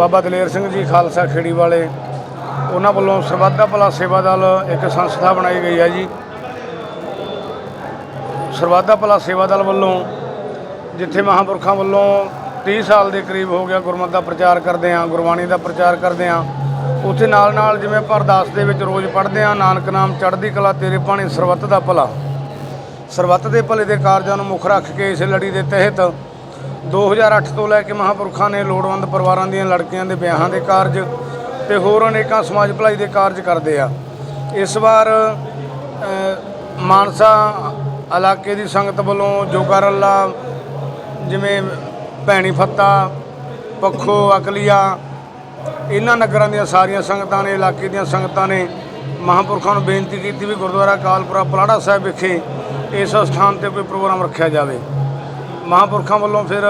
ਬਾਬਾ ਦਲੇਰ ਸਿੰਘ ਜੀ ਖਾਲਸਾ ਖੇੜੀ ਵਾਲੇ, ਉਹਨਾਂ ਵੱਲੋਂ ਸਰਬੱਧਾ ਭਲਾ ਸੇਵਾ ਦਲ ਇੱਕ ਸੰਸਥਾ ਬਣਾਈ ਗਈ ਹੈ ਜੀ। ਸਰਬੱਧਾ ਭਲਾ ਸੇਵਾ ਦਲ ਵੱਲੋਂ ਜਿੱਥੇ ਮਹਾਂਪੁਰਖਾਂ ਵੱਲੋਂ 30 ਸਾਲ ਦੇ ਕਰੀਬ ਹੋ ਗਿਆ ਗੁਰਮਤ ਦਾ ਪ੍ਰਚਾਰ ਕਰਦੇ ਆਂ ਗੁਰਬਾਣੀ ਦਾ ਪ੍ਰਚਾਰ ਕਰਦੇ ਆਂ ਉੱਥੇ ਨਾਲ ਨਾਲ ਜਿਵੇਂ ਆਪਾਂ ਅਰਦਾਸ ਦੇ ਵਿੱਚ ਰੋਜ਼ ਪੜ੍ਹਦੇ ਆਂ ਨਾਨਕ ਨਾਮ ਚੜ੍ਹਦੀ ਕਲਾ ਤੇਰੇ ਪਾਣੀ ਸਰਬੱਤ ਦਾ ਭਲਾ। ਸਰਬੱਤ ਦੇ ਭਲੇ ਦੇ ਕਾਰਜਾਂ ਨੂੰ ਮੁੱਖ ਰੱਖ ਕੇ ਇਸ ਲੜੀ ਦੇ ਤਹਿਤ 2008 ਤੋਂ ਲੈ ਕੇ ਮਹਾਂਪੁਰਖਾਂ ਨੇ ਲੋੜਵੰਦ ਪਰਿਵਾਰਾਂ ਦੀਆਂ ਲੜਕੀਆਂ ਦੇ ਵਿਆਹਾਂ ਦੇ ਕਾਰਜ ਤੇ ਹੋਰ ਅਨੇਕਾਂ ਸਮਾਜ ਭਲਾਈ ਦੇ ਕਾਰਜ ਕਰਦੇ ਆ। ਇਸ ਵਾਰ ਮਾਨਸਾ ਇਲਾਕੇ ਦੀ ਸੰਗਤ ਵੱਲੋਂ ਜੋਗਾ ਜਿਵੇਂ ਭੈਣੀ ਫੱਤਾ, ਪੱਖੋ, ਅਕਲੀਆ, ਇਹਨਾਂ ਨਗਰਾਂ ਦੀਆਂ ਸਾਰੀਆਂ ਸੰਗਤਾਂ ਨੇ, ਇਲਾਕੇ ਦੀਆਂ ਸੰਗਤਾਂ ਨੇ ਮਹਾਂਪੁਰਖਾਂ ਨੂੰ ਬੇਨਤੀ ਕੀਤੀ ਵੀ ਗੁਰਦੁਆਰਾ ਕਾਲਪੁਰਾ ਪਲਾੜਾ ਸਾਹਿਬ ਵਿਖੇ ਇਸ ਸਥਾਨ ਤੇ ਕੋਈ ਪ੍ਰੋਗਰਾਮ ਰੱਖਿਆ ਜਾਵੇ। ਮਹਾਂਪੁਰਖਾਂ ਵੱਲੋਂ ਫਿਰ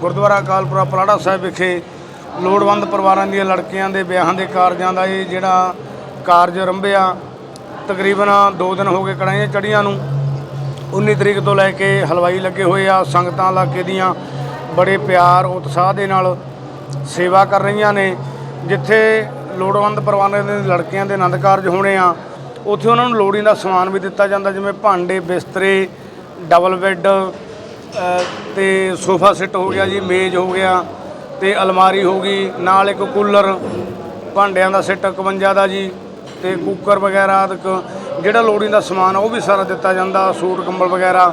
ਗੁਰਦੁਆਰਾ ਕਾਲਪੁਰਾ ਪਲਾੜਾ ਸਾਹਿਬ ਵਿਖੇ ਲੋੜਵੰਦ ਪਰਿਵਾਰਾਂ ਦੀਆਂ ਲੜਕੀਆਂ ਦੇ ਵਿਆਹਾਂ ਦੇ ਕਾਰਜਾਂ ਦਾ ਇਹ ਜਿਹੜਾ ਕਾਰਜ ਰੰਭਿਆ ਤਕਰੀਬਨ 2 ਦਿਨ ਹੋ ਗਏ ਕੜਾਈਆਂ ਚੜੀਆਂ ਨੂੰ। 19 ਤਰੀਕ ਤੋਂ ਲੈ ਕੇ ਹਲਵਾਈ ਲੱਗੇ ਹੋਏ ਆ, ਸੰਗਤਾਂ ਇਲਾਕੇ ਦੀਆਂ ਬੜੇ ਪਿਆਰ, ਉਤਸ਼ਾਹ ਦੇ ਨਾਲ ਸੇਵਾ ਕਰ ਰਹੀਆਂ ਨੇ। ਜਿੱਥੇ ਲੋੜਵੰਦ ਪਰਿਵਾਰਾਂ ਦੇ ਲੜਕੀਆਂ ਦੇ ਆਨੰਦ ਕਾਰਜ ਹੋਣੇ ਆ, ਉੱਥੇ ਉਹਨਾਂ ਨੂੰ ਲੋੜੀਂਦਾ ਸਮਾਨ ਵੀ ਦਿੱਤਾ ਜਾਂਦਾ, ਜਿਵੇਂ ਭਾਂਡੇ, ਬਿਸਤਰੇ, ਡਬਲ ਬੈੱਡ ਤੇ ਸੋਫਾ ਸੈੱਟ ਹੋ ਗਿਆ ਜੀ, ਮੇਜ਼ ਹੋ ਗਿਆ ਤੇ ਅਲਮਾਰੀ ਹੋ ਗਈ, ਨਾਲ ਇੱਕ ਕੂਲਰ, ਭਾਂਡਿਆਂ ਦਾ ਸੈੱਟ 51 ਦਾ ਜੀ ਤੇ ਕੁੱਕਰ ਵਗੈਰਾ ਆਦਿਕ ਜਿਹੜਾ ਲੋੜੀਂਦਾ ਸਮਾਨ ਉਹ ਵੀ ਸਾਰਾ ਦਿੱਤਾ ਜਾਂਦਾ, ਸੂਟ, ਕੰਬਲ ਵਗੈਰਾ,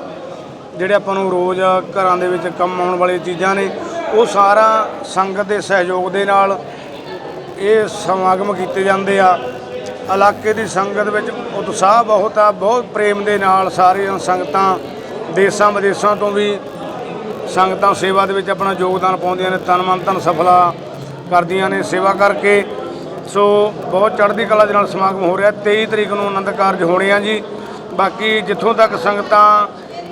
ਜਿਹੜੇ ਆਪਾਂ ਨੂੰ ਰੋਜ਼ ਘਰਾਂ ਦੇ ਵਿੱਚ ਕੰਮ ਆਉਣ ਵਾਲੀਆਂ ਚੀਜ਼ਾਂ ਨੇ, ਉਹ ਸਾਰਾ ਸੰਗਤ ਦੇ ਸਹਿਯੋਗ ਦੇ ਨਾਲ ਇਹ ਸਮਾਗਮ ਕੀਤੇ ਜਾਂਦੇ ਆ। ਇਲਾਕੇ ਦੀ ਸੰਗਤ ਵਿੱਚ ਉਤਸ਼ਾਹ ਬਹੁਤ ਆ, ਬਹੁਤ ਪ੍ਰੇਮ ਦੇ ਨਾਲ ਸਾਰੀਆਂ ਸੰਗਤਾਂ ਦੇਸ਼ਾਂ ਵਿਦੇਸ਼ਾਂ ਤੋਂ ਵੀ ਸੰਗਤਾਂ ਸੇਵਾ ਦੇ ਵਿੱਚ ਆਪਣਾ ਯੋਗਦਾਨ ਪਾਉਂਦੀਆਂ ਨੇ, ਤਨ ਮਨ ਧਨ ਸਫਲਾ ਕਰਦੀਆਂ ਨੇ ਸੇਵਾ ਕਰਕੇ। ਸੋ ਬਹੁਤ ਚੜ੍ਹਦੀ ਕਲਾ ਦੇ ਨਾਲ ਸਮਾਗਮ ਹੋ ਰਿਹਾ 23 ਤਰੀਕ ਨੂੰ ਆਨੰਦ ਕਾਰਜ ਹੋਣੇ ਆ ਜੀ। ਬਾਕੀ ਜਿੱਥੋਂ ਤੱਕ ਸੰਗਤਾਂ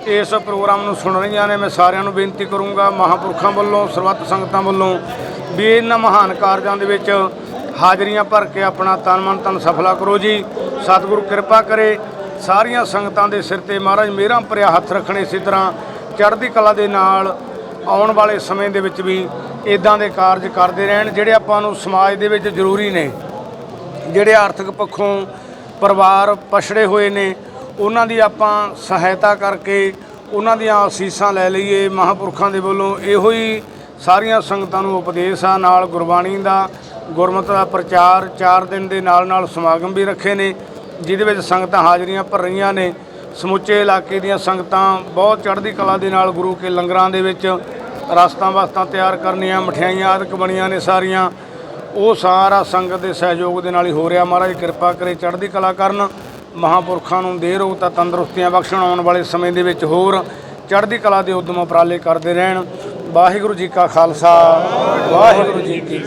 ਇਸ ਪ੍ਰੋਗਰਾਮ ਨੂੰ ਸੁਣ ਰਹੀਆਂ ਨੇ, ਮੈਂ ਸਾਰਿਆਂ ਨੂੰ ਬੇਨਤੀ ਕਰੂੰਗਾ ਮਹਾਂਪੁਰਖਾਂ ਵੱਲੋਂ, ਸਰਬੱਤ ਸੰਗਤਾਂ ਵੱਲੋਂ ਵੀ ਇਹਨਾਂ ਮਹਾਨ ਕਾਰਜਾਂ ਦੇ ਵਿੱਚ ਹਾਜ਼ਰੀਆਂ ਭਰ ਕੇ ਆਪਣਾ ਤਨ ਮਨ ਤਨ ਸਫਲਾ ਕਰੋ ਜੀ। ਸਤਿਗੁਰੂ ਕਿਰਪਾ ਕਰੇ ਸਾਰੀਆਂ ਸੰਗਤਾਂ ਦੇ ਸਿਰ ਤੇ ਮਹਾਰਾਜ ਮੇਰਾ ਭਰਿਆ ਹੱਥ ਰੱਖਣੇ ਇਸੇ ਤਰ੍ਹਾਂ ਚੜ੍ਹਦੀ ਕਲਾ ਦੇ ਨਾਲ ਆਉਣ ਵਾਲੇ ਸਮੇਂ ਦੇ ਵਿੱਚ ਵੀ ਇਦਾਂ ਦੇ ਕਾਰਜ ਕਰਦੇ ਰਹਿਣ ਜਿਹੜੇ ਆਪਾਂ ਨੂੰ ਸਮਾਜ ਦੇ ਵਿੱਚ ਜ਼ਰੂਰੀ ਨੇ। ਜਿਹੜੇ ਆਰਥਿਕ ਪੱਖੋਂ ਪਰਿਵਾਰ ਪਛੜੇ ਹੋਏ ਨੇ, ਉਹਨਾਂ ਦੀ ਆਪਾਂ ਸਹਾਇਤਾ ਕਰਕੇ ਉਹਨਾਂ ਦੀਆਂ ਅਸੀਸਾਂ ਲੈ ਲਈਏ। ਮਹਾਂਪੁਰਖਾਂ ਦੇ ਵੱਲੋਂ ਇਹੋ ਹੀ ਸਾਰੀਆਂ ਸੰਗਤਾਂ ਨੂੰ ਉਪਦੇਸ਼ ਆ, ਨਾਲ ਗੁਰਬਾਣੀ ਦਾ ਗੁਰਮਤਿ ਦਾ ਪ੍ਰਚਾਰ 4 ਦਿਨ ਦੇ ਨਾਲ ਨਾਲ ਸਮਾਗਮ ਵੀ ਰੱਖੇ ਨੇ। ਜਿਹਦੇ ਵਿੱਚ ਸੰਗਤਾਂ ਹਾਜ਼ਰੀਆਂ ਭਰ ਰਹੀਆਂ ਨੇ। ਸਮੁੱਚੇ ਇਲਾਕੇ ਦੀਆਂ ਸੰਗਤਾਂ ਬਹੁਤ ਚੜ੍ਹਦੀ ਕਲਾ ਦੇ ਨਾਲ ਗੁਰੂ ਕੇ ਲੰਗਰਾਂ ਦੇ ਵਿੱਚ ਰਸਤਾਂ ਵਸਤਾਂ ਤਿਆਰ ਕਰਨੀਆਂ, ਮਠਿਆਈਆਂ ਆਦਿਕ ਬਣੀਆਂ ਨੇ ਸਾਰੀਆਂ। ਉਹ ਸਾਰਾ ਸੰਗਤ ਦੇ ਸਹਿਯੋਗ ਦੇ ਨਾਲ ਹੀ ਹੋ ਰਿਹਾ। ਮਹਾਰਾਜ ਕਿਰਪਾ ਕਰੇ ਚੜ੍ਹਦੀ ਕਲਾ ਕਰਨ। ਮਹਾਂਪੁਰਖਾਂ ਨੂੰ ਦੇ ਰੋਗਤਾ ਤੰਦਰੁਸਤੀਆਂ ਬਖਸ਼ਣ ਆਉਣ ਵਾਲੇ ਸਮੇਂ ਦੇ ਵਿੱਚ ਹੋਰ ਚੜ੍ਹਦੀ ਕਲਾ ਦੇ ਉਦਮ ਉਪਰਾਲੇ ਕਰਦੇ ਰਹਿਣ। ਵਾਹਿਗੁਰੂ ਜੀ ਕਾ ਖਾਲਸਾ, ਵਾਹਿਗੁਰੂ ਜੀ ਕੀ